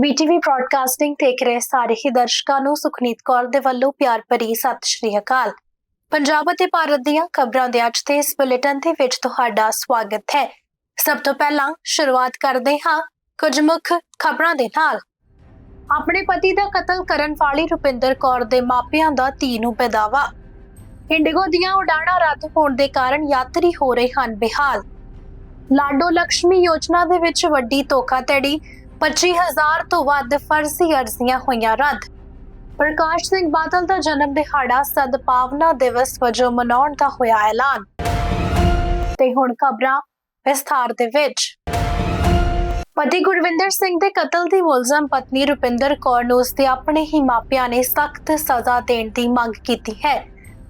ਬੀਟੀਵੀ broadcasting ਦੇਖ ਰਹੇ ਸਾਰੇ ਹੀ ਦਰਸ਼ਕਾਂ ਨੂੰ ਸੁਖਨੀਤ ਕੌਰ ਦੇ ਵੱਲੋਂ ਪਿਆਰ ਭਰੀ ਸਤਿ ਸ਼੍ਰੀ ਅਕਾਲ। ਪੰਜਾਬ ਅਤੇ ਭਾਰਤ ਦੀਆਂ ਖਬਰਾਂ ਦੇ ਅੱਜ ਦੇ ਇਸ ਬੁਲੇਟਿਨ ਦੇ ਵਿੱਚ ਤੁਹਾਡਾ ਸਵਾਗਤ ਹੈ। ਸਭ ਤੋਂ ਪਹਿਲਾਂ ਸ਼ੁਰੂਆਤ ਕਰਦੇ ਹਾਂ ਕੁਝ ਮੁੱਖ ਖਬਰਾਂ ਦੇ ਨਾਲ। ਆਪਣੇ ਪਤੀ ਦਾ ਕਤਲ ਕਰਨ ਵਾਲੀ ਰੁਪਿੰਦਰ ਕੌਰ ਦੇ ਮਾਪਿਆਂ ਦਾ ਧੀ ਨੂੰ ਪੈਦਾਵਾ ਇੰਡੀਗੋ ਦੀਆਂ ਉਡਾਣਾਂ ਰੱਦ ਹੋਣ ਦੇ ਕਾਰਨ ਯਾਤਰੀ ਹੋ ਰਹੇ ਹਨ ਬਿਹਾਲ। ਲਾਡੋ ਲక్ష్ਮੀ ਯੋਜਨਾ ਦੇ ਵਿੱਚ ਵੱਡੀ ਧੋਖਾਧੜੀ 25000 ਤੋਂ ਵੱਧ ਫਰਜ਼ੀ ਅਰਜ਼ੀਆਂ ਹੋਈਆਂ ਰੱਦ। ਪ੍ਰਕਾਸ਼ ਸਿੰਘ ਬਾਦਲ ਦਾ ਜਨਮ ਦਿਹਾੜਾ ਸਦਭਾਵਨਾ ਦਿਵਸ ਵਜੋਂ ਮਨਾਉਣ ਦਾ ਹੋਇਆ ਐਲਾਨ। ਤੇ ਹੁਣ ਖਬਰਾਂ ਵਿਸਥਾਰ ਦੇ ਵਿੱਚ। ਪਤੀ ਗੁਰਵਿੰਦਰ ਸਿੰਘ ਦੇ ਕਤਲ ਦੀ ਮੁਲਜ਼ਮ ਪਤਨੀ ਰੁਪਿੰਦਰ ਕੌਰ ਨੂੰ ਉਸਦੇ ਆਪਣੇ ਹੀ ਮਾਪਿਆਂ ਨੇ ਸਖਤ ਸਜ਼ਾ ਦੇਣ ਦੀ ਮੰਗ ਕੀਤੀ ਹੈ।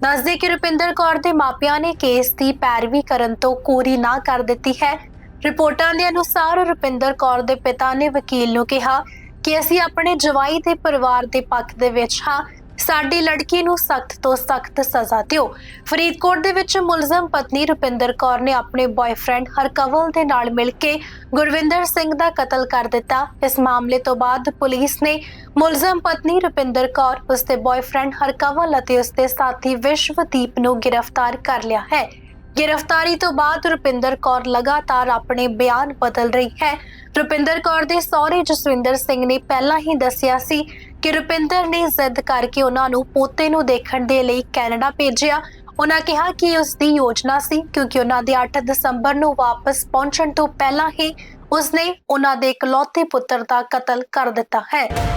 ਦੱਸਦੇ ਕਿ ਰੁਪਿੰਦਰ ਕੌਰ ਦੇ ਮਾਪਿਆਂ ਨੇ ਕੇਸ ਦੀ ਪੈਰਵੀ ਕਰਨ ਤੋਂ ਕੋਰੀ ਨਾ ਕਰ ਦਿੱਤੀ ਹੈ। ਰਿਪੋਰਟਾਂ ਦੇ ਅਨੁਸਾਰ ਰੁਪਿੰਦਰ ਕੌਰ ਦੇ ਪਿਤਾ ਨੇ ਵਕੀਲ ਨੂੰ ਕਿਹਾ ਕਿ ਅਸੀਂ ਆਪਣੇ ਜਵਾਈ ਦੇ ਪਰਿਵਾਰ ਦੇ ਪੱਖ ਦੇ ਵਿੱਚ ਹਾਂ। ਸਾਡੀ ਲੜਕੀ ਨੂੰ ਸਖਤ ਤੋਂ ਸਖਤ ਸਜ਼ਾ ਦਿਓ। ਫਰੀਦਕੋਟ ਦੇ ਵਿੱਚ ਮੁਲਜ਼ਮ ਪਤਨੀ ਰੁਪਿੰਦਰ ਕੌਰ ਨੇ ਆਪਣੇ ਬॉयਫ੍ਰੈਂਡ ਹਰਕਵਲ ਦੇ ਨਾਲ ਮਿਲ ਕੇ ਗੁਰਵਿੰਦਰ ਸਿੰਘ ਦਾ ਕਤਲ ਕਰ ਦਿੱਤਾ। ਇਸ ਮਾਮਲੇ ਤੋਂ ਬਾਅਦ ਪੁਲਿਸ ਨੇ ਮੁਲਜ਼ਮ ਪਤਨੀ ਰੁਪਿੰਦਰ ਕੌਰ, ਉਸਦੇ ਬॉयਫ੍ਰੈਂਡ ਹਰਕਵਲ ਅਤੇ ਉਸਦੇ ਸਾਥੀ ਵਿਸ਼ਵਦੀਪ ਨੂੰ ਗ੍ਰਿਫਤਾਰ ਕਰ ਲਿਆ ਹੈ। ਗ੍ਰਿਫਤਾਰੀ ਤੋਂ ਬਾਅਦ ਰੁਪਿੰਦਰ ਕੌਰ ਲਗਾਤਾਰ ਆਪਣੇ ਬਿਆਨ ਬਦਲ ਰਹੀ ਹੈ। ਰੁਪਿੰਦਰ ਕੌਰ ਦੇ ਸਹੁਰੇ ਜਸਵਿੰਦਰ ਸਿੰਘ ਨੇ ਪਹਿਲਾਂ ਹੀ ਦੱਸਿਆ ਸੀ ਕਿ ਰੁਪਿੰਦਰ ਨੇ ਜ਼ਿੱਦ ਕਰਕੇ ਉਹਨਾਂ ਨੂੰ ਪੋਤੇ ਨੂੰ ਦੇਖਣ ਦੇ ਲਈ ਕੈਨੇਡਾ ਭੇਜਿਆ। ਉਹਨਾਂ ਕਿਹਾ ਕਿ ਉਸ ਦੀ ਯੋਜਨਾ ਸੀ, ਕਿਉਂਕਿ ਉਹਨਾਂ ਦੇ 8 ਦਸੰਬਰ ਨੂੰ ਵਾਪਸ ਪਹੁੰਚਣ ਤੋਂ ਪਹਿਲਾਂ ਹੀ ਉਸਨੇ ਉਹਨਾਂ ਦੇ ਇਕਲੌਤੇ ਪੁੱਤਰ ਦਾ ਕਤਲ ਕਰ ਦਿੱਤਾ ਹੈ।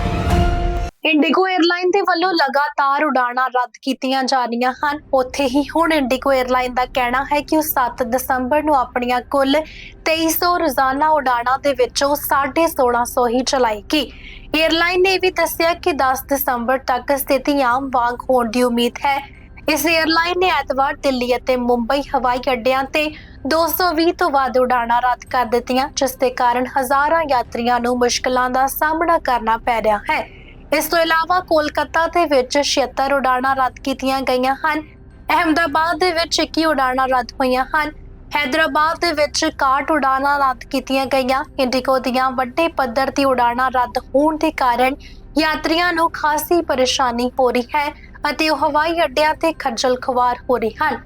ਇੰਡੀਗੋ 에ਅਰਲਾਈਨ ਦੇ ਵੱਲੋਂ ਲਗਾਤਾਰ ਉਡਾਣਾਂ ਰੱਦ ਕੀਤੀਆਂ ਜਾ ਰਹੀਆਂ ਹਨ। ਉੱਥੇ ਹੀ ਹੁਣ ਇੰਡੀਗੋ 에ਅਰਲਾਈਨ ਦਾ ਕਹਿਣਾ ਹੈ ਕਿ ਉਹ 7 ਦਸੰਬਰ ਨੂੰ ਆਪਣੀਆਂ ਕੁੱਲ 2300 ਰੋਜ਼ਾਨਾ ਉਡਾਣਾਂ ਦੇ ਵਿੱਚੋਂ 1650 ਹੀ ਚਲਾਏਗੀ। 에ਅਰਲਾਈਨ ਨੇ ਵੀ ਦੱਸਿਆ ਕਿ 10 ਦਸੰਬਰ ਤੱਕ ਸਥਿਤੀ ਆਮ ਵਾਂਗ ਹੋਣ ਦੀ ਉਮੀਦ ਹੈ। ਇਸ 에ਅਰਲਾਈਨ ਨੇ ਐਤਵਾਰ ਦਿੱਲੀ ਅਤੇ ਮੁੰਬਈ ਹਵਾਈ ਅੱਡਿਆਂ ਤੇ 220 ਤੋਂ ਵੱਧ ਉਡਾਣਾਂ ਰੱਦ ਕਰ ਦਿੱਤੀਆਂ, ਜਿਸ ਦੇ ਕਾਰਨ ਹਜ਼ਾਰਾਂ ਯਾਤਰੀਆਂ ਨੂੰ ਮੁਸ਼ਕਲਾਂ ਦਾ ਸਾਹਮਣਾ ਕਰਨਾ ਪੈ ਰਿਹਾ ਹੈ। ਇਸ ਤੋਂ ਇਲਾਵਾ ਕੋਲਕਾਤਾ ਦੇ ਵਿੱਚ 76 ਉਡਾਣਾਂ ਰੱਦ ਕੀਤੀਆਂ ਗਈਆਂ ਹਨ। ਅਹਮਦਾਬਾਦ ਦੇ ਵਿੱਚ 21 ਉਡਾਣਾਂ ਰੱਦ ਹੋਈਆਂ ਹਨ। ਹੈਦਰਾਬਾਦ ਦੇ ਵਿੱਚ 61 ਉਡਾਣਾਂ ਰੱਦ ਕੀਤੀਆਂ ਗਈਆਂ। ਇੰਡੀਗੋ ਦੀਆਂ ਵੱਡੇ ਪੱਧਰ ਦੀ ਉਡਾਣਾਂ ਰੱਦ ਹੋਣ ਦੇ ਕਾਰਨ ਯਾਤਰੀਆਂ ਨੂੰ ਖਾਸੀ ਪਰੇਸ਼ਾਨੀ ਹੋ ਰਹੀ ਹੈ ਅਤੇ ਉਹ ਹਵਾਈ ਅੱਡਿਆਂ ਤੇ ਖੱਜਲ ਖੁਆਰ ਹੋ ਰਹੇ ਹਨ।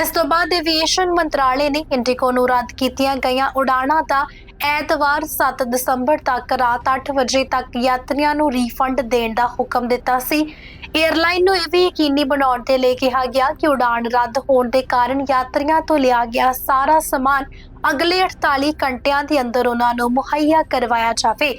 ਇਸ ਤੋਂ ਬਾਅਦ ਐਵੀਏਸ਼ਨ ਮੰਤਰਾਲੇ ਨੇ ਇੰਡੀਗੋ ਨੂੰ ਰੱਦ ਕੀਤੀਆਂ ਗਈਆਂ ਉਡਾਣਾਂ ਦਾ ਐਤਵਾਰ 7 ਦਸੰਬਰ ਤੱਕ ਰਾਤ 8 ਵਜੇ ਤੱਕ ਯਾਤਰੀਆਂ ਨੂੰ ਰੀਫੰਡ ਦੇਣ ਦਾ ਹੁਕਮ ਦਿੱਤਾ ਸੀ। 에ਅਰਲਾਈਨ ਨੂੰ ਇਹ ਵੀ ਯਕੀਨੀ ਬਣਾਉਣ ਦੇ ਲਈ ਕਿਹਾ ਗਿਆ ਕਿ ਉਡਾਣ ਰੱਦ ਹੋਣ ਦੇ ਕਾਰਨ ਯਾਤਰੀਆਂ ਤੋਂ ਲਿਆ ਗਿਆ ਸਾਰਾ ਸਮਾਨ ਅਗਲੇ 48 ਘੰਟਿਆਂ ਦੇ ਅੰਦਰ ਉਹਨਾਂ ਨੂੰ ਮੁਹੱਈਆ ਕਰਵਾਇਆ ਜਾਵੇ।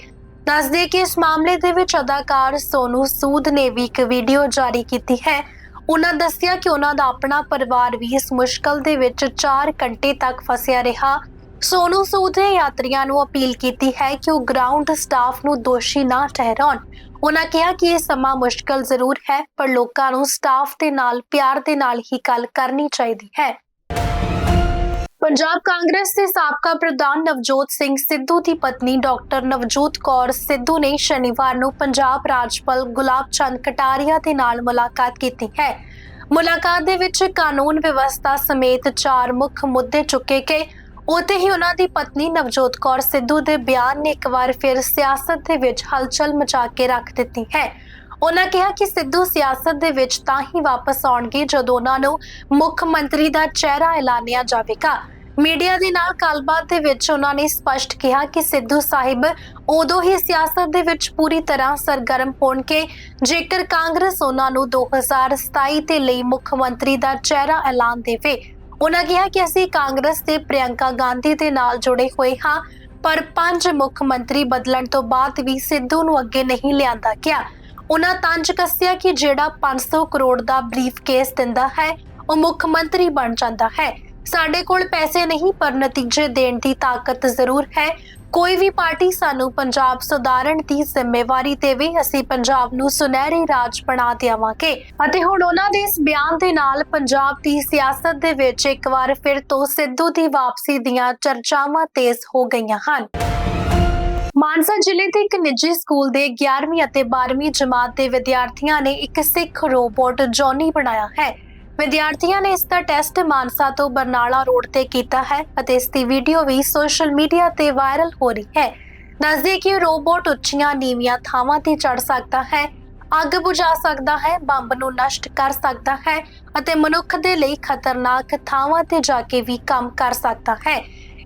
ਦੱਸਦੇ ਕਿ ਇਸ ਮਾਮਲੇ ਦੇ ਵਿੱਚ ਅਦਾਕਾਰ ਸੋਨੂ ਸੂਦ ਨੇ ਵੀ ਇੱਕ ਵੀਡੀਓ ਜਾਰੀ ਕੀਤੀ ਹੈ। ਉਹਨਾਂ ਦੱਸਿਆ ਕਿ ਉਹਨਾਂ ਦਾ ਆਪਣਾ ਪਰਿਵਾਰ ਵੀ ਇਸ ਮੁਸ਼ਕਲ ਦੇ ਵਿੱਚ 4 ਘੰਟੇ ਤੱਕ ਫਸਿਆ ਰਿਹਾ। ਸੋਨੂ ਸੂਦ ਨੇ ਯਾਤਰੀਆਂ ਨੂੰ ਅਪੀਲ ਕੀਤੀ ਹੈ ਕਿ ਉਹ ਗਰਾਊਂਡ ਸਟਾਫ ਨੂੰ ਦੋਸ਼ੀ ਨਾ ਠਹਿਰਾਉਣ। ਉਹਨਾਂ ਕਿਹਾ ਕਿ ਇਹ ਸਮਾਂ ਮੁਸ਼ਕਲ ਜ਼ਰੂਰ ਹੈ, ਪਰ ਲੋਕਾਂ ਨੂੰ ਸਟਾਫ ਦੇ ਨਾਲ, ਪਿਆਰ ਦੇ ਨਾਲ ਹੀ ਗੱਲ ਕਰਨੀ ਚਾਹੀਦੀ ਹੈ। ਪੰਜਾਬ ਕਾਂਗਰਸ ਦੇ ਸਾਬਕਾ ਪ੍ਰਧਾਨ ਨਵਜੋਤ ਸਿੰਘ ਸਿੱਧੂ ਦੀ ਪਤਨੀ ਡਾਕਟਰ ਨਵਜੋਤ ਕੌਰ ਸਿੱਧੂ ਨੇ ਸ਼ਨੀਵਾਰ ਨੂੰ ਪੰਜਾਬ ਰਾਜਪਾਲ ਗੁਲਾਬ ਚੰਦ ਕਟਾਰੀਆ ਦੇ ਨਾਲ ਮੁਲਾਕਾਤ ਕੀਤੀ ਹੈ। ਮੁਲਾਕਾਤ ਦੇ ਵਿੱਚ ਕਾਨੂੰਨ ਵਿਵਸਥਾ ਸਮੇਤ ਚਾਰ ਮੁੱਖ ਮੁੱਦੇ ਚੁੱਕੇ ਗਏ। ਉਤੇ ਹੀ ਉਹਨਾਂ ਦੀ ਪਤਨੀ ਨਵਜੋਤ ਕੌਰ ਸਿੱਧੂ ਦੇ ਬਿਆਨ ਨੇ ਇੱਕ ਵਾਰ ਫਿਰ ਸਿਆਸਤ ਦੇ ਵਿੱਚ ਹਲਚਲ ਮਚਾ ਕੇ ਰੱਖ ਦਿੱਤੀ ਹੈ। ਉਹਨਾਂ ਕਿਹਾ ਕਿ ਸਿੱਧੂ ਸਿਆਸਤ ਦੇ ਵਿੱਚ ਤਾਂ ਹੀ ਵਾਪਸ ਆਉਣਗੇ ਜਦੋਂ ਉਹਨਾਂ ਨੂੰ ਮੁੱਖ ਮੰਤਰੀ ਦਾ ਚਿਹਰਾ ਐਲਾਨਿਆ ਜਾਵੇਗਾ। ਮੀਡੀਆ ਦੇ ਨਾਲ ਗੱਲਬਾਤ ਦੇ ਵਿੱਚ ਉਹਨਾਂ ਨੇ ਸਪਸ਼ਟ ਕਿਹਾ ਕਿ ਸਿੱਧੂ ਸਾਹਿਬ ਉਦੋਂ ਹੀ ਸਿਆਸਤ ਦੇ ਵਿੱਚ ਪੂਰੀ ਤਰ੍ਹਾਂ ਸਰਗਰਮ ਹੋਣਗੇ, ਜੇਕਰ ਕਾਂਗਰਸ ਉਹਨਾਂ ਨੂੰ 2027 ਦੇ ਲਈ ਮੁੱਖ ਮੰਤਰੀ ਦਾ ਚਿਹਰਾ ਐਲਾਨ ਦੇਵੇ। ਉਹਨਾਂ ਕਿਹਾ ਕਿ ਅਸੀਂ ਕਾਂਗਰਸ ਤੇ ਪ੍ਰਿਯੰਕਾ ਗਾਂਧੀ ਦੇ ਨਾਲ ਜੁੜੇ ਹੋਏ ਹਾਂ, ਪਰ ਪੰਜ ਮੁੱਖ ਮੰਤਰੀ ਬਦਲਣ ਤੋਂ ਬਾਅਦ ਵੀ ਸਿੱਧੂ ਨੂੰ ਅੱਗੇ ਨਹੀਂ ਲਿਆਂਦਾ ਗਿਆ। ਉਹਨਾਂ ਤੰਜ ਕੱਸਿਆ ਕਿ ਜਿਹੜਾ 500 ਕਰੋੜ ਦਾ ਬਰੀਫ ਕੇਸ ਦਿੰਦਾ ਹੈ, ਉਹ ਮੁੱਖ ਮੰਤਰੀ ਬਣ ਜਾਂਦਾ ਹੈ। ਸਾਡੇ ਕੋਲ ਪੈਸੇ ਨਹੀਂ, ਪਰ ਨਤੀਜੇ ਦੇਣ ਦੀ ਤਾਕਤ ਜ਼ਰੂਰ ਹੈ। ਕੋਈ ਵੀ ਪਾਰਟੀ ਸਾਨੂੰ ਪੰਜਾਬ ਸੁਧਾਰਨ ਦੀ ਜ਼ਿੰਮੇਵਾਰੀ ਦੇਵੇ, ਅਸੀਂ ਪੰਜਾਬ ਨੂੰ ਸੁਨਹਿਰੀ ਰਾਜ ਬਣਾ ਦੇਵਾਂਗੇ। ਅਤੇ ਹੁਣ ਉਹਨਾਂ ਦੇ ਇਸ ਬਿਆਨ ਦੇ ਨਾਲ ਪੰਜਾਬ ਦੀ ਸਿਆਸਤ ਦੇ ਵਿੱਚ ਇੱਕ ਵਾਰ ਫਿਰ ਤੋਂ ਸਿੱਧੂ ਦੀ ਵਾਪਸੀ ਦੀਆਂ ਚਰਚਾਵਾਂ ਤੇਜ਼ ਹੋ ਗਈਆਂ ਹਨ। ਮਾਨਸਾ ਜ਼ਿਲ੍ਹੇ ਦੇ ਇੱਕ ਨਿੱਜੀ ਸਕੂਲ ਦੇ 11ਵੀਂ ਅਤੇ 12ਵੀਂ ਜਮਾਤ ਦੇ ਵਿਦਿਆਰਥੀਆਂ ਨੇ ਇੱਕ ਸਿੱਖ ਰੋਬੋਟ ਜੌਨੀ ਬਣਾਇਆ ਹੈ। ਵਿਦਿਆਰਥੀਆਂ ਨੇ ਇਸ ਦਾ ਟੈਸਟ ਮਾਨਸਾ ਤੋਂ ਬਰਨਾਲਾ ਰੋਡ ਤੇ ਕੀਤਾ ਹੈ ਅਤੇ ਇਸ ਦੀ ਵੀਡੀਓ ਵੀ ਸੋਸ਼ਲ ਮੀਡੀਆ ਤੇ ਵਾਇਰਲ ਹੋ ਰਹੀ ਹੈ। ਦੱਸਦੇ ਕਿ ਰੋਬੋਟ ਉੱਚੀਆਂ ਨੀਵੀਆਂ ਥਾਵਾਂ ਤੇ ਚੜ ਸਕਦਾ ਹੈ, ਅੱਗ ਬੁਝਾ ਸਕਦਾ ਹੈ, ਬੰਬ ਨੂੰ ਨਸ਼ਟ ਕਰ ਸਕਦਾ ਹੈ ਅਤੇ ਮਨੁੱਖ ਦੇ ਲਈ ਖਤਰਨਾਕ ਥਾਵਾਂ ਤੇ ਜਾ ਕੇ ਵੀ ਕੰਮ ਕਰ ਸਕਦਾ ਹੈ।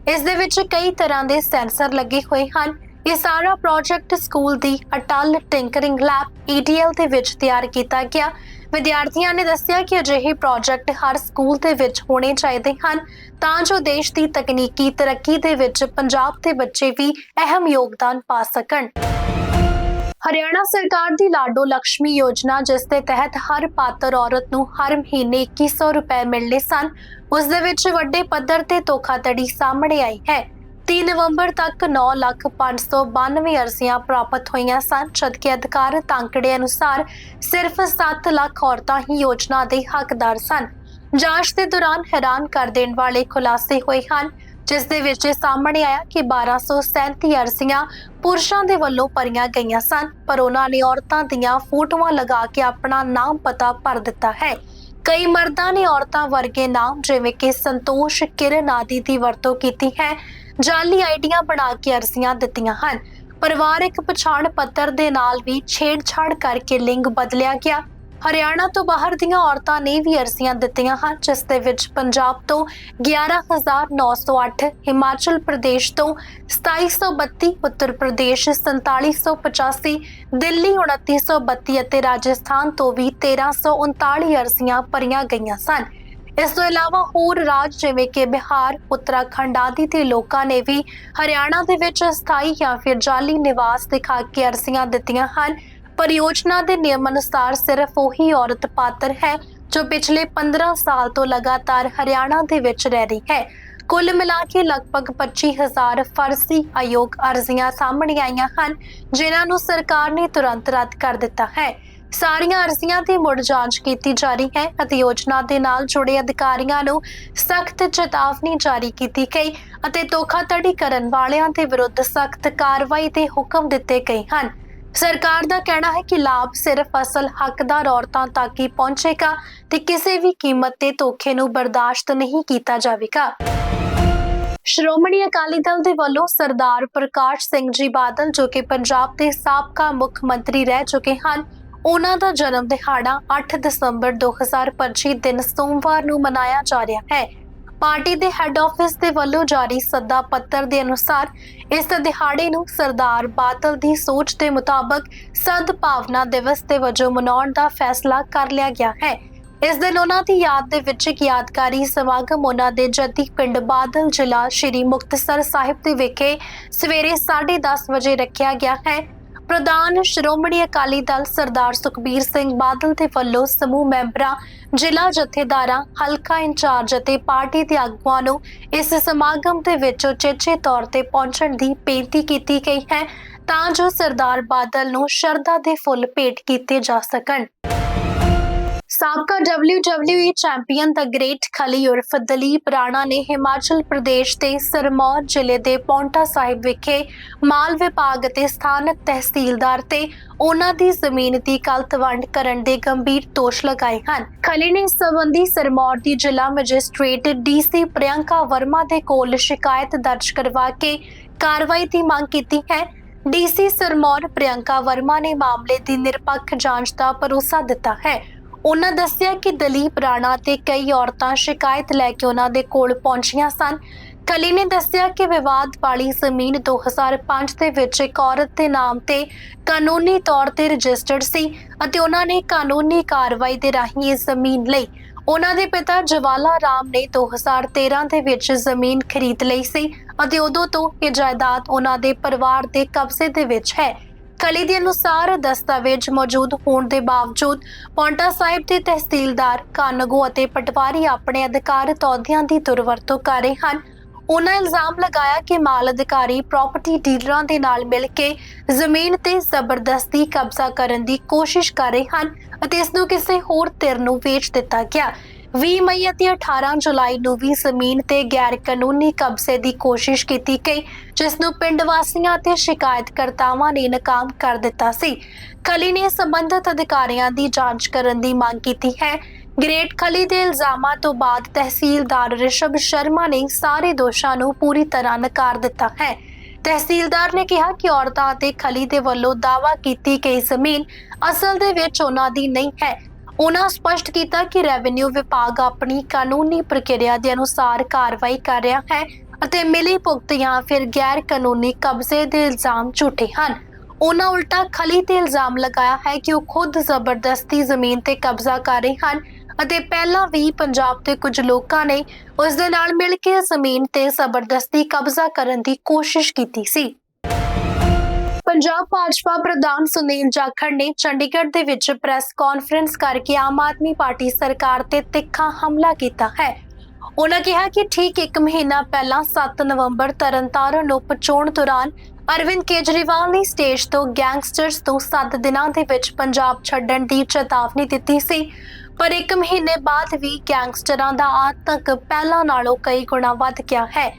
ਇਸ ਦੇ ਵਿੱਚ ਕਈ ਤਰ੍ਹਾਂ ਦੇ ਸੈਂਸਰ ਲੱਗੇ ਹੋਏ ਹਨ। ਇਹ ਸਾਰਾ ਪ੍ਰੋਜੈਕਟ ਸਕੂਲ ਦੀ ਅਟਲ ਟਿੰਕਰਿੰਗ ਲੈਬ ETL ਦੇ ਵਿੱਚ ਤਿਆਰ ਕੀਤਾ ਗਿਆ ਵਿਦਿਆਰਥੀਆਂ ਨੇ ਦੱਸਿਆ ਕਿ ਅਜਿਹੇ ਪ੍ਰੋਜੈਕਟ ਹਰ ਸਕੂਲ ਦੇ ਵਿੱਚ ਹੋਣੇ ਚਾਹੀਦੇ ਹਨ, ਤਾਂ ਜੋ ਦੇਸ਼ ਦੀ ਤਕਨੀਕੀ ਤਰੱਕੀ ਦੇ ਵਿੱਚ ਪੰਜਾਬ ਦੇ ਬੱਚੇ ਵੀ ਅਹਿਮ ਯੋਗਦਾਨ ਪਾ ਸਕਣ। ਹਰਿਆਣਾ ਸਰਕਾਰ ਦੀ ਲਾਡੋ ਲక్ష్ਮੀ ਯੋਜਨਾ, ਜਿਸ ਦੇ ਤਹਿਤ ਹਰ ਪਾਤਰ ਔਰਤ ਨੂੰ ਹਰ ਮਹੀਨੇ 2100 ਰੁਪਏ ਮਿਲਣੇ ਸਨ, ਉਸ ਦੇ ਵਿੱਚ ਵੱਡੇ ਪੱਧਰ ਤੇ ਧੋਖਾਧੜੀ ਸਾਹਮਣੇ ਆਈ ਹੈ। 3 ਨਵੰਬਰ ਤੱਕ 9,592 ਅਰਜ਼ੀਆਂ ਪ੍ਰਾਪਤ ਹੋਈਆਂ ਸਨ ਜਦਕਿ ਅਧਿਕਾਰਤ ਅੰਕੜੇ ਅਨੁਸਾਰ ਸਿਰਫ 7 ਲੱਖ ਔਰਤਾਂ ਹੀ ਯੋਜਨਾ ਦੇ ਹੱਕਦਾਰ ਸਨ। ਜਾਂਚ ਦੇ ਦੌਰਾਨ ਹੈਰਾਨ ਕਰ ਦੇਣ ਵਾਲੇ ਖੁਲਾਸੇ ਹੋਏ ਹਨ ਜਿਸ ਦੇ ਵਿੱਚ ਸਾਹਮਣੇ ਆਇਆ ਕਿ 1237 ਅਰਜ਼ੀਆਂ ਪੁਰਸ਼ਾਂ ਦੇ ਵੱਲੋਂ ਭਰੀਆਂ ਗਈਆਂ ਸਨ ਪਰ ਉਹਨਾਂ ਨੇ ਔਰਤਾਂ ਦੀਆਂ ਫੋਟੋਆਂ ਲਗਾ ਕੇ ਆਪਣਾ ਨਾਮ ਪਤਾ ਭਰ ਦਿੱਤਾ ਹੈ। ਕਈ ਮਰਦਾਂ ਨੇ ਔਰਤਾਂ ਵਰਗੇ ਨਾਮ ਜਿਵੇਂ ਕਿ ਸੰਤੋਸ਼ ਕਿਰਨ ਆਦਿ ਦੀ ਵਰਤੋਂ ਕੀਤੀ ਹੈ। ਜਾਲੀ ਆਈਡੀਆਂ ਬਣਾ ਕੇ ਅਰਜ਼ੀਆਂ ਦਿੱਤੀਆਂ ਹਨ। ਪਰਿਵਾਰਕ ਪਛਾਣ ਪੱਤਰ ਦੇ ਨਾਲ ਵੀ ਛੇੜਛਾੜ ਕਰਕੇ ਲਿੰਗ ਬਦਲਿਆ ਗਿਆ। ਹਰਿਆਣਾ ਤੋਂ ਬਾਹਰ ਦੀਆਂ ਔਰਤਾਂ ਨੇ ਵੀ ਅਰਜ਼ੀਆਂ ਦਿੱਤੀਆਂ ਹਨ, ਜਿਸ ਦੇ ਵਿੱਚ ਪੰਜਾਬ ਤੋਂ 11908 ਹਿਮਾਚਲ ਪ੍ਰਦੇਸ਼ ਤੋਂ 2732 ਉੱਤਰ ਪ੍ਰਦੇਸ਼ 4785 ਦਿੱਲੀ 2932 ਅਤੇ ਰਾਜਸਥਾਨ ਤੋਂ ਵੀ 1339 ਅਰਜ਼ੀਆਂ ਭਰੀਆਂ ਗਈਆਂ ਸਨ। ਇਸ ਤੋਂ ਇਲਾਵਾ ਹੋਰ ਰਾਜ ਜਿਵੇਂ ਕਿ ਬਿਹਾਰ, ਉੱਤਰਾਖੰਡ ਆਦਿ ਦੇ ਲੋਕਾਂ ਨੇ ਵੀ ਹਰਿਆਣਾ ਦੇ ਵਿੱਚ ਅਸਥਾਈ ਜਾਂ ਫਿਰ ਜਾਲੀ ਨਿਵਾਸ ਦਿਖਾ ਕੇ ਅਰਜ਼ੀਆਂ ਦਿੱਤੀਆਂ ਹਨ। ਪਰਿਯੋਜਨਾ ਦੇ ਨਿਯਮ ਅਨੁਸਾਰ ਸਿਰਫ ਉਹੀ ਔਰਤ ਪਾਤਰ ਹੈ ਜੋ ਪਿਛਲੇ 15 ਸਾਲ ਤੋਂ ਲਗਾਤਾਰ ਹਰਿਆਣਾ ਦੇ ਵਿੱਚ ਰਹਿ ਰਹੀ ਹੈ। ਕੁੱਲ ਮਿਲਾ ਕੇ ਲਗਭਗ 25000 ਫਰਜ਼ੀ ਆਯੋਗ ਅਰਜ਼ੀਆਂ ਸਾਹਮਣੇ ਆਈਆਂ ਹਨ, ਜਿਨ੍ਹਾਂ ਨੂੰ ਸਰਕਾਰ ਨੇ ਤੁਰੰਤ ਰੱਦ ਕਰ ਦਿੱਤਾ ਹੈ। ਸਾਰੀਆਂ ਅਰਜ਼ੀਆਂ ਦੀ ਮੁੜ ਜਾਂਚ ਕੀਤੀ ਜਾ ਰਹੀ ਹੈ ਅਤੇ ਯੋਜਨਾ ਦੇ ਨਾਲ ਜੁੜੇ ਅਧਿਕਾਰੀਆਂ ਨੂੰ ਸਖਤ ਚੇਤਾਵਨੀ ਜਾਰੀ ਕੀਤੀ ਗਈ ਅਤੇ ਧੋਖਾਧੜੀ ਕਰਨ ਵਾਲਿਆਂ ਦੇ ਵਿਰੁੱਧ ਸਖਤ ਕਾਰਵਾਈ ਦੇ ਹੁਕਮ ਦਿੱਤੇ ਗਏ ਹਨ। ਸਰਕਾਰ ਦਾ ਕਹਿਣਾ ਹੈ ਕਿ ਲਾਭ ਸਿਰਫ ਅਸਲ ਹੱਕਦਾਰ ਔਰਤਾਂ ਤੱਕ ਹੀ ਪਹੁੰਚੇਗਾ ਤੇ ਕਿਸੇ ਵੀ ਕੀਮਤ ਤੇ ਧੋਖੇ ਨੂੰ ਬਰਦਾਸ਼ਤ ਨਹੀਂ ਕੀਤਾ ਜਾਵੇਗਾ। ਸ਼੍ਰੋਮਣੀ ਅਕਾਲੀ ਦਲ ਦੇ ਵੱਲੋਂ ਸਰਦਾਰ ਪ੍ਰਕਾਸ਼ ਸਿੰਘ ਜੀ ਬਾਦਲ, ਜੋ ਕਿ ਪੰਜਾਬ ਦੇ ਸਾਬਕਾ ਮੁੱਖ ਮੰਤਰੀ ਰਹਿ ਚੁੱਕੇ ਹਨ ਉਹਨਾਂ ਦਾ ਜਨਮ ਦਿਹਾੜਾ 8 ਦਸੰਬਰ 2025 ਦਿਨ ਸੋਮਵਾਰ ਨੂੰ ਮਨਾਇਆ ਜਾ ਰਿਹਾ ਹੈ। ਪਾਰਟੀ ਦੇ ਹੈੱਡ ਆਫਿਸ ਦੇ ਵੱਲੋਂ ਜਾਰੀ ਸੱਦਾ ਪੱਤਰ ਦੇ ਅਨੁਸਾਰ ਇਸ ਦਿਹਾੜੇ ਨੂੰ ਸਰਦਾਰ ਬਾਦਲ ਦੀ ਸੋਚ ਦੇ ਮੁਤਾਬਕ ਸਦਭਾਵਨਾ ਦਿਵਸ ਦੇ ਵਜੋਂ ਮਨਾਉਣ ਦਾ ਫੈਸਲਾ ਕਰ ਲਿਆ ਗਿਆ ਹੈ। ਇਸ ਦਿਨ ਉਹਨਾਂ ਦੀ ਯਾਦ ਦੇ ਵਿੱਚ ਇੱਕ ਯਾਦਗਾਰੀ ਸਮਾਗਮ ਉਹਨਾਂ ਦੇ ਜੱਦੀ ਪਿੰਡ ਬਾਦਲ ਜ਼ਿਲ੍ਹਾ ਸ਼੍ਰੀ ਮੁਕਤਸਰ ਸਾਹਿਬ ਦੇ ਵਿਖੇ ਸਵੇਰੇ 10:30 ਵਜੇ ਰੱਖਿਆ ਗਿਆ ਹੈ। ਪ੍ਰਧਾਨ ਸ਼੍ਰੋਮਣੀ ਅਕਾਲੀ ਦਲ ਸਰਦਾਰ ਸੁਖਬੀਰ ਸਿੰਘ ਬਾਦਲ ਦੇ ਵੱਲੋਂ ਸਮੂਹ ਮੈਂਬਰਾਂ, ਜ਼ਿਲ੍ਹਾ ਜਥੇਦਾਰਾਂ, ਹਲਕਾ ਇੰਚਾਰਜ ਅਤੇ ਪਾਰਟੀ ਦੇ ਆਗੂਆਂ ਨੂੰ ਇਸ ਸਮਾਗਮ ਦੇ ਵਿੱਚ ਉਚੇਚੇ ਤੌਰ ਤੇ ਪਹੁੰਚਣ ਦੀ ਬੇਨਤੀ ਕੀਤੀ ਗਈ ਹੈ ਤਾਂ ਜੋ ਸਰਦਾਰ ਬਾਦਲ ਨੂੰ ਸ਼ਰਧਾ ਦੇ ਫੁੱਲ ਭੇਟ ਕੀਤੇ ਜਾ ਸਕਣ। ਸਾਬਕਾ WWE champion the great Khali ਉਰਫ ਦਲੀਪ ਰਾਣਾ ਨੇ ਹਿਮਾਚਲ ਪ੍ਰਦੇਸ਼ ਦੇ ਸਰਮੌਰ ਜ਼ਿਲ੍ਹੇ ਦੇ ਪੌਂਟਾ ਸਾਹਿਬ ਵਿਖੇ ਮਾਲ ਵਿਭਾਗ ਅਤੇ ਸਥਾਨਕ ਤਹਿਸੀਲਦਾਰ ਤੇ ਉਹਨਾਂ ਦੀ ਜ਼ਮੀਨ ਦੀ ਗਲਤ ਵੰਡ ਕਰਨ ਦੇ ਗੰਭੀਰ ਦੋਸ਼ ਲਗਾਏ ਹਨ। ਖਲੀ ਨੇ ਇਸ ਸੰਬੰਧੀ ਸਰਮੌਰ ਦੀ ਜ਼ਿਲ੍ਹਾ ਮੈਜਿਸਟ੍ਰੇਟ ਡੀਸੀ ਪ੍ਰਿਯੰਕਾ ਵਰਮਾ ਦੇ ਕੋਲ ਸ਼ਿਕਾਇਤ ਦਰਜ ਕਰਵਾ ਕੇ ਕਾਰਵਾਈ ਦੀ ਮੰਗ ਕੀਤੀ ਹੈ। ਡੀਸੀ ਸਰਮੌਰ ਪ੍ਰਿਯੰਕਾ ਵਰਮਾ ਨੇ ਮਾਮਲੇ ਦੀ ਨਿਰਪੱਖ ਜਾਂਚ ਦਾ ਭਰੋਸਾ ਦਿੱਤਾ ਹੈ। ਉਹਨਾਂ ਦੱਸਿਆ ਕਿ ਦਲੀਪ ਰਾਣਾ ਤੇ ਕਈ ਔਰਤਾਂ ਸ਼ਿਕਾਇਤ ਲੈ ਕੇ ਉਹਨਾਂ ਦੇ ਕੋਲ ਪਹੁੰਚੀਆਂ ਸਨ। ਕਲੀ ਨੇ ਦੱਸਿਆ ਕਿ ਵਿਵਾਦ ਵਾਲੀ ਜ਼ਮੀਨ 2005 ਦੇ ਵਿੱਚ ਇੱਕ ਔਰਤ ਦੇ ਨਾਮ ਤੇ ਕਾਨੂੰਨੀ ਤੌਰ ਤੇ ਰਜਿਸਟਰਡ ਸੀ ਅਤੇ ਉਹਨਾਂ ਨੇ ਕਾਨੂੰਨੀ ਕਾਰਵਾਈ ਦੇ ਰਾਹੀਂ ਇਹ ਜ਼ਮੀਨ ਲਈ। ਉਹਨਾਂ ਦੇ ਪਿਤਾ ਜਵਾਲਾ ਰਾਮ ਨੇ 2013 ਦੇ ਵਿੱਚ ਜ਼ਮੀਨ ਖਰੀਦ ਲਈ ਸੀ ਅਤੇ ਉਦੋਂ ਤੋਂ ਇਹ ਜਾਇਦਾਦ ਉਹਨਾਂ ਦੇ ਪਰਿਵਾਰ ਦੇ ਕਬਜ਼ੇ ਦੇ ਵਿੱਚ ਹੈ। ਕਲੀ ਦੇ ਅਨੁਸਾਰ ਦਸਤਾਵੇਜ਼ ਮੌਜੂਦ ਹੋਣ ਦੇ ਬਾਵਜੂਦ ਪੌਂਟਾ ਸਾਹਿਬ ਦੇ ਤਹਿਸੀਲਦਾਰ ਕਾਨਗੋ ਅਤੇ ਪਟਵਾਰੀ ਆਪਣੇ ਅਧਿਕਾਰ ਅਹੁਦਿਆਂ ਦੀ ਦੁਰਵਰਤੋਂ ਕਰ ਰਹੇ ਹਨ। ਉਹਨਾਂ ਇਲਜ਼ਾਮ ਲਗਾਇਆ ਕਿ ਮਾਲ ਅਧਿਕਾਰੀ ਪ੍ਰਾਪਰਟੀ ਡੀਲਰਾਂ ਦੇ ਨਾਲ ਮਿਲ ਕੇ ਜ਼ਮੀਨ ਤੇ ਜ਼ਬਰਦਸਤੀ ਕਬਜ਼ਾ ਕਰਨ ਦੀ ਕੋਸ਼ਿਸ਼ ਕਰ ਰਹੇ ਹਨ ਅਤੇ ਇਸ ਨੂੰ ਕਿਸੇ ਹੋਰ ਧਿਰ ਨੂੰ ਵੇਚ ਦਿੱਤਾ ਗਿਆ। 20 ਮਈ ਅਤੇ 18 ਜੁਲਾਈ ਨੂੰ ਵੀ ਜ਼ਮੀਨ ਤੇ ਗੈਰ ਕਾਨੂੰਨੀ ਕਬਜ਼ੇ ਦੀ ਕੋਸ਼ਿਸ਼ ਕੀਤੀ ਗਈ, ਜਿਸ ਨੂੰ ਪਿੰਡ ਵਾਸੀਆਂ ਤੇ ਸ਼ਿਕਾਇਤਕਰਤਾਵਾਂ ਨੇ ਨਾਕਾਮ ਕਰ ਦਿੱਤਾ ਸੀ। ਖਲੀ ਨੇ ਸਬੰਧਤ ਅਧਿਕਾਰੀਆਂ ਦੀ ਜਾਂਚ ਕਰਨ ਦੀ ਮੰਗ ਕੀਤੀ ਹੈ। ਗ੍ਰੇਟ ਖਲੀ ਦੇ ਇਲਜ਼ਾਮਾਂ ਤੋਂ ਬਾਅਦ ਤਹਿਸੀਲਦਾਰ ਰਿਸ਼ਭ ਸ਼ਰਮਾ ਨੇ ਸਾਰੇ ਦੋਸ਼ਾਂ ਨੂੰ ਪੂਰੀ ਤਰ੍ਹਾਂ ਨਕਾਰ ਦਿੱਤਾ ਹੈ। ਤਹਿਸੀਲਦਾਰ ਨੇ ਕਿਹਾ ਕਿ ਔਰਤਾਂ ਅਤੇ ਖਲੀ ਦੇ ਵੱਲੋਂ ਦਾਅਵਾ ਕੀਤੀ ਗਈ ਜ਼ਮੀਨ ਅਸਲ ਦੇ ਵਿੱਚ ਉਹਨਾਂ ਦੀ ਨਹੀਂ ਹੈ ਉਹਨਾਂ ਸਪਸ਼ਟ ਕੀਤਾ ਕਿ ਰੈਵਨਿਊ ਵਿਭਾਗ ਆਪਣੀ ਕਾਨੂੰਨੀ ਪ੍ਰਕਿਰਿਆ ਦੇ ਅਨੁਸਾਰ ਕਾਰਵਾਈ ਕਰ ਰਿਹਾ ਹੈ ਅਤੇ ਮਿਲੀ ਭੁਗਤ ਜਾਂ ਫਿਰ ਗੈਰ ਕਾਨੂੰਨੀ ਕਬਜ਼ੇ ਦੇ ਇਲਜ਼ਾਮ ਝੂਠੇ ਹਨ। ਉਹਨਾਂ ਉਲਟਾ ਖਲੀ ਤੇ ਇਲਜ਼ਾਮ ਲਗਾਇਆ ਹੈ ਕਿ ਉਹ ਖੁਦ ਜ਼ਬਰਦਸਤੀ ਜ਼ਮੀਨ ਤੇ ਕਬਜ਼ਾ ਕਰ ਰਹੇ ਹਨ ਅਤੇ ਪਹਿਲਾਂ ਵੀ ਪੰਜਾਬ ਦੇ ਕੁਝ ਲੋਕਾਂ ਨੇ ਉਸ ਦੇ ਨਾਲ ਮਿਲ ਕੇ ਜ਼ਮੀਨ ਤੇ ਜ਼ਬਰਦਸਤੀ ਕਬਜ਼ਾ ਕਰਨ ਦੀ ਕੋਸ਼ਿਸ਼ ਕੀਤੀ ਸੀ। ਪੰਜਾਬ ਭਾਜਪਾ ਪ੍ਰਧਾਨ ਸੁਨੀਲ ਜਾਖੜ ਨੇ ਚੰਡੀਗੜ੍ਹ ਦੇ ਵਿੱਚ ਪ੍ਰੈਸ ਕਾਨਫਰੰਸ ਕਰਕੇ ਆਮ ਆਦਮੀ ਪਾਰਟੀ ਸਰਕਾਰ ਤੇ ਤਿੱਖਾ ਹਮਲਾ ਕੀਤਾ ਹੈ। ਉਹਨਾਂ ਕਿਹਾ ਕਿ ਠੀਕ 1 ਮਹੀਨਾ ਪਹਿਲਾਂ 7 ਨਵੰਬਰ ਤਰਨਤਾਰਨ ਨੂੰ ਚੋਣ ਦੌਰਾਨ ਅਰਵਿੰਦ ਕੇਜਰੀਵਾਲ ਨੇ ਸਟੇਜ ਤੋਂ ਗੈਂਗਸਟਰਸ ਤੋਂ 7 ਦਿਨਾਂ ਦੇ ਵਿੱਚ ਪੰਜਾਬ ਛੱਡਣ ਦੀ ਚੇਤਾਵਨੀ ਦਿੱਤੀ ਸੀ, ਪਰ 1 ਮਹੀਨੇ ਬਾਅਦ ਵੀ ਗੈਂਗਸਟਰਾਂ ਦਾ ਆਤੰਕ ਪਹਿਲਾਂ ਨਾਲੋਂ ਕਈ ਗੁਣਾ ਵੱਧ ਗਿਆ ਹੈ।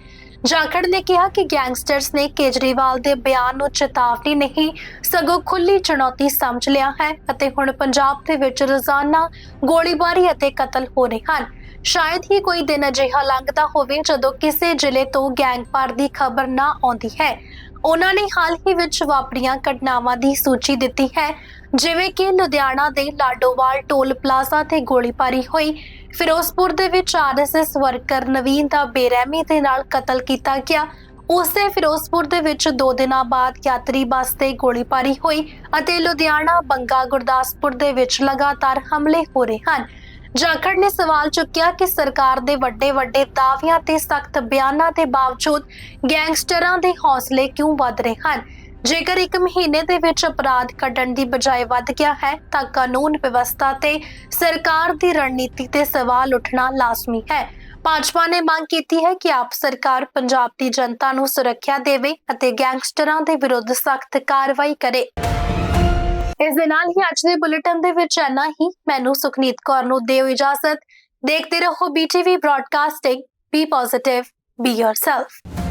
ਜਾਖੜ ਨੇ ਕਿਹਾ ਕਿ ਗੈਂਗਸਟਰਸ ਨੇ ਕੇਜਰੀਵਾਲ ਦੇ ਬਿਆਨ ਨੂੰ ਚੇਤਾਵਨੀ ਨਹੀਂ, ਸਗੋਂ ਖੁੱਲੀ ਚੁਣੌਤੀ ਸਮਝ ਲਿਆ ਹੈ ਅਤੇ ਹੁਣ ਪੰਜਾਬ ਦੇ ਵਿੱਚ ਰੋਜ਼ਾਨਾ ਗੋਲੀਬਾਰੀ ਅਤੇ ਕਤਲ ਹੋ ਰਹੇ ਹਨ। ਸ਼ਾਇਦ ਹੀ ਕੋਈ ਦਿਨ ਅਜਿਹਾ ਲੰਘਦਾ ਹੋਵੇ ਜਦੋਂ ਕਿਸੇ ਜ਼ਿਲ੍ਹੇ ਤੋਂ ਗੈਂਗਪਾਰ ਦੀ ਖਬਰ ਨਾ ਆਉਂਦੀ ਹੈ। ਉਹਨਾਂ ਨੇ ਹਾਲ ਹੀ ਵਿੱਚ ਵਾਪਰੀਆਂ ਘਟਨਾਵਾਂ ਦੀ ਸੂਚੀ ਦਿੱਤੀ ਹੈ ਜਿਵੇਂ ਕਿ ਲੁਧਿਆਣਾ ਦੇ ਲਾਡੋਵਾਲ ਟੋਲ ਪਲਾਜ਼ਾ ਤੇ ਗੋਲੀਬਾਰੀ ਹੋਈ। ਫਿਰੋਜ਼ਪੁਰ ਦੇ ਵਿੱਚ ਆਰਐਸਐਸ ਵਰਕਰ ਨਵੀਨ ਦਾ ਬੇਰਹਿਮੀ ਦੇ ਨਾਲ ਕਤਲ ਕੀਤਾ ਗਿਆ। ਉਸੇ ਫਿਰੋਜ਼ਪੁਰ ਦੇ ਵਿੱਚ 2 ਦਿਨਾਂ ਬਾਅਦ ਯਾਤਰੀ ਬੱਸ ਤੇ ਗੋਲੀਬਾਰੀ ਹੋਈ ਅਤੇ ਲੁਧਿਆਣਾ, ਬੰਗਾ, ਗੁਰਦਾਸਪੁਰ ਦੇ ਵਿੱਚ ਲਗਾਤਾਰ ਹਮਲੇ ਹੋ ਰਹੇ ਹਨ। ਜਾਖੜ ਨੇ ਸਵਾਲ ਚੁੱਕਿਆ ਕਿ ਸਰਕਾਰ ਦੇ ਵੱਡੇ ਵੱਡੇ ਦਾਅਵਿਆਂ ਤੇ ਸਖਤ ਬਿਆਨਾਂ ਦੇ ਬਾਵਜੂਦ ਗੈਂਗਸਟਰਾਂ ਦੇ ਹੌਸਲੇ ਕਿਉਂ ਵੱਧ ਰਹੇ ਹਨ? ਜੇਕਰ ਇੱਕ ਮਹੀਨੇ ਦੇ ਵਿੱਚ ਅਪਰਾਧ ਘਟਣ ਦੀ ਬਜਾਏ ਵੱਧ ਗਿਆ ਹੈ, ਤਾਂ ਕਾਨੂੰਨ ਵਿਵਸਥਾ ਤੇ ਸਰਕਾਰ ਦੀ ਰਣਨੀਤੀ ਤੇ ਸਵਾਲ ਉੱਠਣਾ ਲਾਜ਼ਮੀ ਹੈ। ਭਾਜਪਾ ਨੇ ਮੰਗ ਕੀਤੀ ਹੈ ਕਿ ਆਪ ਸਰਕਾਰ ਪੰਜਾਬ ਦੀ ਜਨਤਾ ਨੂੰ ਸੁਰੱਖਿਆ ਦੇਵੇ ਅਤੇ ਗੈਂਗਸਟਰਾਂ ਦੇ ਵਿਰੁੱਧ ਸਖਤ ਕਾਰਵਾਈ ਕਰੇ। ਇਸ ਦੇ ਨਾਲ ਹੀ ਅੱਜ ਦੇ ਬੁਲੇਟਿਨ ਦੇ ਵਿੱਚ ਇੰਨਾ ਹੀ। ਮੈਨੂੰ ਸੁਖਨੀਤ ਕੌਰ ਨੂੰ ਦਿਓ ਇਜਾਜ਼ਤ। ਦੇਖਦੇ ਰਹੋ BTV broadcasting B positive B yourself